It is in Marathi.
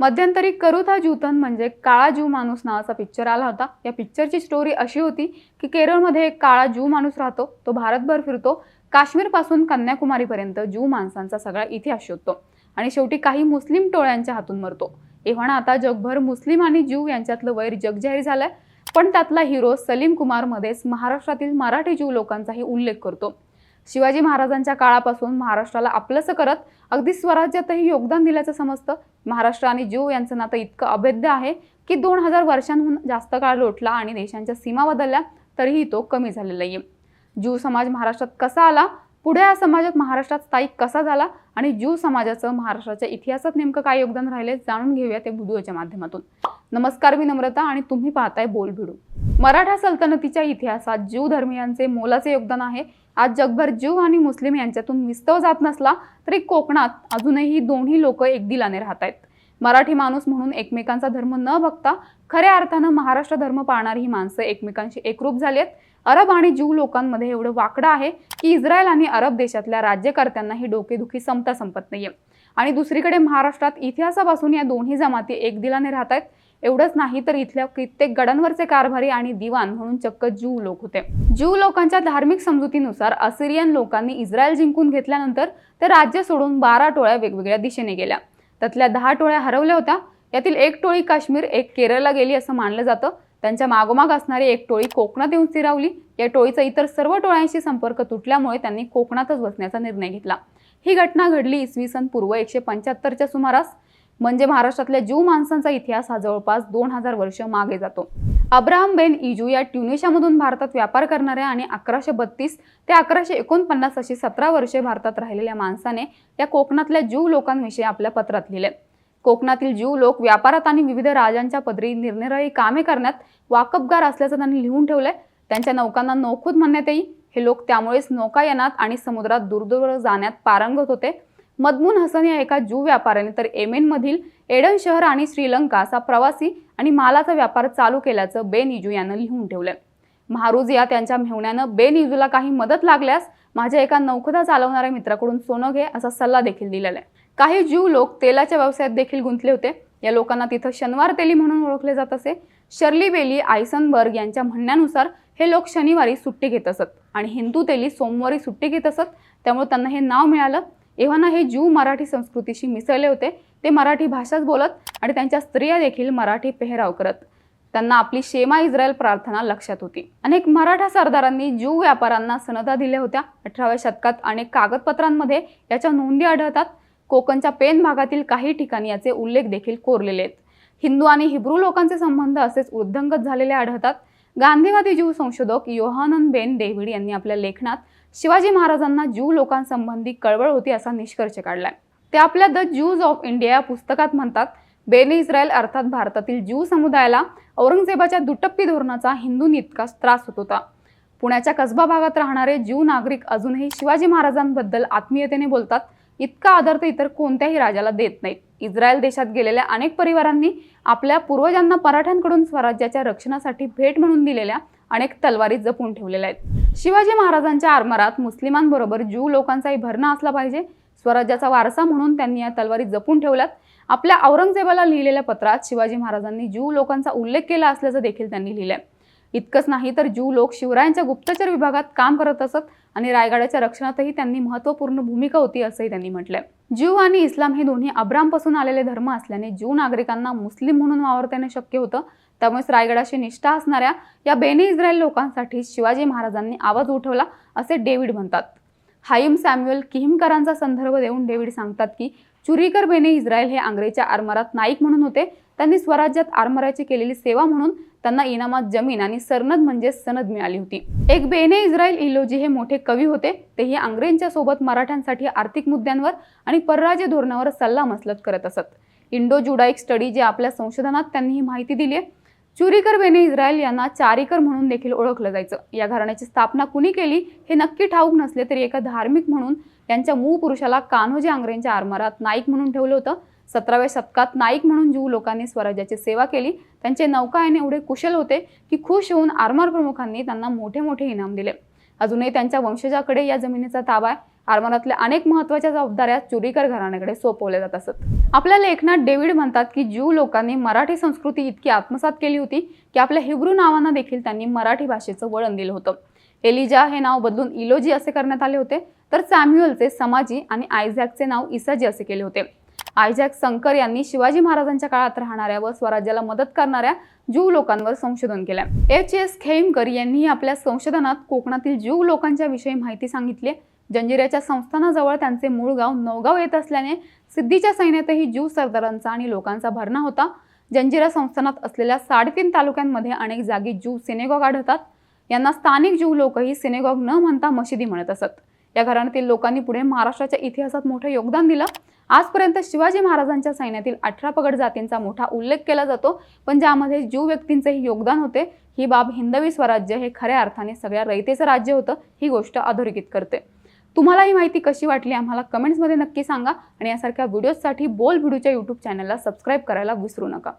मध्यंतरी करुथा जूतन म्हणजे काळा जू माणूस नावाचा पिक्चर आला होता. या पिक्चरची स्टोरी अशी होती की केरळमध्ये एक काळा जू माणूस राहतो तो भारतभर फिरतो काश्मीरपासून कन्याकुमारीपर्यंत जू माणसांचा सगळा इतिहास शोधतो आणि शेवटी काही मुस्लिम टोळ्यांच्या हातून मरतो. एव्हाना आता जगभर मुस्लिम आणि ज्यू यांच्यातलं वैर जगजाहीर झालंय. पण त्यातला हिरो सलीम कुमारमध्येच महाराष्ट्रातील मराठी ज्यू लोकांचाही उल्लेख करतो. शिवाजी महाराजांच्या काळापासून महाराष्ट्राला आपलंसं करत अगदी स्वराज्यातही योगदान दिल्याचं समजतं. महाराष्ट्र आणि ज्यू यांचं नातं इतकं अभेद्य आहे की दोन हजार वर्षांहून जास्त काळ लोटला आणि देशांच्या सीमा बदलल्या तरीही तो कमी झालेला आहे ज्यू समाज महाराष्ट्रात कसा आला? पुढे या समाजात महाराष्ट्रात स्थायिक कसा झाला? आणि ज्यू समाजाचं महाराष्ट्राच्या इतिहासात नेमकं काय योगदान राहिले जाणून घेऊया ते व्हिडिओच्या माध्यमातून. नमस्कार मी नम्रता आणि तुम्ही पाहताय बोल भिडू मराठा सल्तनतीच्या इतिहासात ज्यू धर्मियांचे मोलाचे योगदान आहे. आज जगभर ज्यू आणि मुस्लिम यांच्यातून विस्तव जात नसला तरी कोकणात अजूनही दोन्ही लोक एकदिलाने राहत आहेत मराठी माणूस म्हणून एकमेकांचा धर्म न बघता खऱ्या अर्थानं महाराष्ट्र धर्म पाळणारी ही माणसं एकमेकांशी एकरूप झाली आहेत अरब आणि ज्यू लोकांमध्ये एवढं वाकडं आहे की इस्रायल आणि अरब देशातल्या राज्यकर्त्यांना ही डोकेदुखी संपता संपत नाहीये. आणि दुसरीकडे महाराष्ट्रात इतिहासापासून या दोन्ही जमाती एकदिलाने राहत आहेत एवढंच नाही तर इथल्या कित्येक गडांवरचे कारभारी आणि दिवाण म्हणून चक्क ज्यू लोक होते. ज्यू लोकांच्या धार्मिक समजुतीनुसार असिरियन लोकांनी इस्रायल जिंकून घेतल्यानंतर ते राज्य सोडून बारा टोळ्या वेगवेगळ्या दिशेने गेल्या. त्यातल्या दहा टोळ्या हरवल्या होत्या. यातील एक टोळी काश्मीर एक केरळला गेली असं मानलं जातं. त्यांच्या मागोमाग असणारी एक टोळी कोकणात येऊन स्थिरावली. या टोळीचा इतर सर्व टोळ्यांशी संपर्क तुटल्यामुळे त्यांनी कोकणातच बसण्याचा निर्णय घेतला. ही घटना घडली इसवी सन पूर्व एकशे पंच्याहत्तरच्या सुमारास. म्हणजे महाराष्ट्रातल्या ज्यू माणसांचा इतिहास हा जवळपास दोन हजार वर्ष मागे जातो. अब्राहम बेन इजू या ट्युनिशियामधून भारतात व्यापार करणाऱ्या आणि अकराशे बत्तीस ते अकराशे एकोणपन्नास अशी सतरा वर्षे भारतात राहिलेल्या माणसाने या कोकणातल्या ज्यू लोकांविषयी आपल्या पत्रात लिहिले कोकणातील ज्यू लोक व्यापारात आणि विविध राजांच्या पदरी निरनिराळी कामे करण्यात वाकबगार असल्याचं त्यांनी लिहून ठेवलंय. त्यांच्या नौकांना नौखुद म्हणण्यात येईल हे लोक त्यामुळेच नौकायनात आणि समुद्रात दूरदूर जाण्यात पारंगत होते. मदमून हसन या एका ज्यू व्यापाऱ्याने तर येमेनमधील एडन शहर आणि श्रीलंका असा प्रवासी आणि मालाचा व्यापार चालू केल्याचं बेन इजू यानं लिहून ठेवलं महारूज या त्यांच्या मेहण्यानं बेन इजूला काही मदत लागल्यास माझ्या एका नौखदा चालवणाऱ्या मित्राकडून सोनं घे असा सल्ला देखील दिलेला आहे. काही ज्यू लोक तेलाच्या व्यवसायात देखील गुंतले होते. या लोकांना तिथं शनिवार तेली म्हणून ओळखले जात असे. शर्ली बेली आयसनबर्ग यांच्या म्हणण्यानुसार हे लोक शनिवारी सुट्टी घेत असत आणि हिंदू तेली सोमवारी सुट्टी घेत असत. त्यामुळे त्यांना हे नाव मिळालं. एव्हाना हे ज्यू मराठी संस्कृतीशी मिसळले होते. ते मराठी भाषाच बोलत आणि त्यांच्या स्त्रिया देखील मराठी पेहराव करत. त्यांना आपली शेमा इस्रायल प्रार्थना लक्षात होती. अनेक मराठा सरदारांनी ज्यू व्यापाऱ्यांना सनदा दिल्या होत्या. अठराव्या शतकात अनेक कागदपत्रांमध्ये याच्या नोंदी आढळतात. कोकणच्या पेन भागातील काही ठिकाणी याचे उल्लेख देखील कोरलेले आहेत. हिंदू आणि हिब्रू लोकांचे संबंध असेच वृद्धंगत झालेले आढळतात. गांधीवादी ज्यू संशोधक योहानन बेन डेव्हिड यांनी आपल्या लेखनात शिवाजी महाराजांना ज्यू लोकांसंबंधी कळवळ होती असा निष्कर्ष काढलाय. ते आपल्या द ज्यूज ऑफ इंडिया या पुस्तकात म्हणतात बेन इस्रायल अर्थात भारतातील ज्यू समुदायाला औरंगजेबाच्या दुटप्पी धोरणाचा हिंदू इतकाच त्रास होत होता. पुण्याच्या कसबा भागात राहणारे ज्यू नागरिक अजूनही शिवाजी महाराजांबद्दल आत्मीयतेने बोलतात इतका आदर ते इतर कोणत्याही राजाला देत नाहीत. इस्रायल देशात गेलेल्या अनेक परिवारांनी आपल्या पूर्वजांना मराठ्यांकडून स्वराज्याच्या रक्षणासाठी भेट म्हणून दिलेल्या अनेक तलवारी जपून ठेवलेल्या आहेत. शिवाजी महाराजांच्या आरमारात मुस्लिमांबरोबर ज्यू लोकांचाही भरणा असला पाहिजे. स्वराज्याचा वारसा म्हणून त्यांनी या तलवारी जपून ठेवल्यात. आपल्या औरंगजेबाला लिहिलेल्या पत्रात शिवाजी महाराजांनी ज्यू लोकांचा उल्लेख केला असल्याचं देखील त्यांनी लिहिलंय. इतकंच नाही तर ज्यू लोक शिवरायांच्या गुप्तचर विभागात काम करत असत आणि रायगडाच्या रक्षणातही त्यांनी महत्त्वपूर्ण भूमिका होती असंही त्यांनी म्हटलंय. ज्यू आणि इस्लाम हे दोन्ही अब्रामपासून आलेले धर्म असल्याने ज्यू नागरिकांना मुस्लिम म्हणून वावरता येणं शक्य होतं. त्यामुळेच रायगडाशी निष्ठा असणाऱ्या या बेने इस्रायल लोकांसाठी शिवाजी महाराजांनी आवाज उठवला असे डेव्हिड म्हणतात. हाईम सॅम्युअल किहिमकरांचा संदर्भ देऊन डेव्हिड सांगतात की चुरीकर बेने इस्रायल हे आंग्रेच्या आरमारात नाईक म्हणून होते. त्यांनी स्वराज्यात आरमाराची केलेली सेवा म्हणून त्यांना इनामात जमीन आणि सरनद म्हणजे सनद मिळाली होती. एक बेने इस्रायल इलोजी हे मोठे कवी होते. तेही आंग्रेंच्या सोबत मराठ्यांसाठी आर्थिक मुद्द्यांवर आणि परराज्य धोरणावर सल्ला मसलत करत असत. इंडो जुडाईक स्टडी जे आपल्या संशोधनात त्यांनी ही माहिती दिली आहे. चुरीकर बेने इस्रायल यांना चारीकर म्हणून देखील ओळखलं जायचं. या घराण्याची स्थापना कुणी केली हे नक्की ठाऊक नसले तरी एका धार्मिक म्हणून त्यांच्या मूळ पुरुषाला कान्होजी आंग्रेंच्या आरमारात नाईक म्हणून ठेवलं होतं. सतराव्या शतकात नाईक म्हणून ज्यू लोकांनी स्वराज्याची सेवा केली. त्यांचे नौकायन एवढे कुशल होते की खुश होऊन आरमार प्रमुखांनी त्यांना मोठे मोठे इनाम दिले. अजूनही त्यांच्या वंशजाकडे या जमिनीचा ताबा आहे. आरमारातल्या अनेक महत्त्वाच्या जबाबदाऱ्या चुरीकर घराण्याकडे सोपवल्या जात असत. आपल्या लेखनात डेव्हिड म्हणतात की ज्यू लोकांनी मराठी संस्कृती इतकी आत्मसात केली होती की आपल्या हिब्रू नावांना देखील त्यांनी मराठी भाषेचं वळण दिलं होतं. एलिजा हे नाव बदलून इलोजी असे करण्यात आले होते तर सॅम्युअलचे समाजी आणि आयझॅकचे नाव इसाजी असे केले होते. आयजॅक संकर यांनी शिवाजी महाराजांच्या काळात राहणाऱ्या व स्वराज्याला मदत करणाऱ्या ज्यू लोकांवर संशोधन केलं. एच. एस. खेमकर यांनी आपल्या संशोधनात कोकणातील ज्यू लोकांच्या विषयी माहिती सांगितली. जंजिऱ्याच्या संस्थानाजवळ त्यांचे मूळ गाव नवगाव येत असल्याने सिद्धीच्या सैन्यातही ज्यू सरदारांचा आणि लोकांचा भरणा होता. जंजिरा संस्थानात असलेल्या साडेतीन तालुक्यांमध्ये अनेक जागी ज्यू सिनेगॉग आढळतात. यांना स्थानिक ज्यू लोकही सिनेगॉग न म्हणता मशिदी म्हणत असत. या घराण्यातील लोकांनी पुढे महाराष्ट्राच्या इतिहासात मोठं योगदान दिलं. आजपर्यंत शिवाजी महाराजांच्या सैन्यातील अठरा पगड जातींचा मोठा उल्लेख केला जातो पण ज्यामध्ये ज्यू व्यक्तींचेही योगदान होते ही बाब हिंदवी स्वराज्य हे खऱ्या अर्थाने सगळ्या रयतेचं राज्य होतं ही गोष्ट अधोरेखित करते. तुम्हाला ही माहिती कशी वाटली आम्हाला कमेंट्समध्ये नक्की सांगा आणि यासारख्या व्हिडिओजसाठी बोल व्हिडिओच्या यूट्यूब चॅनलला सबस्क्राईब करायला विसरू नका.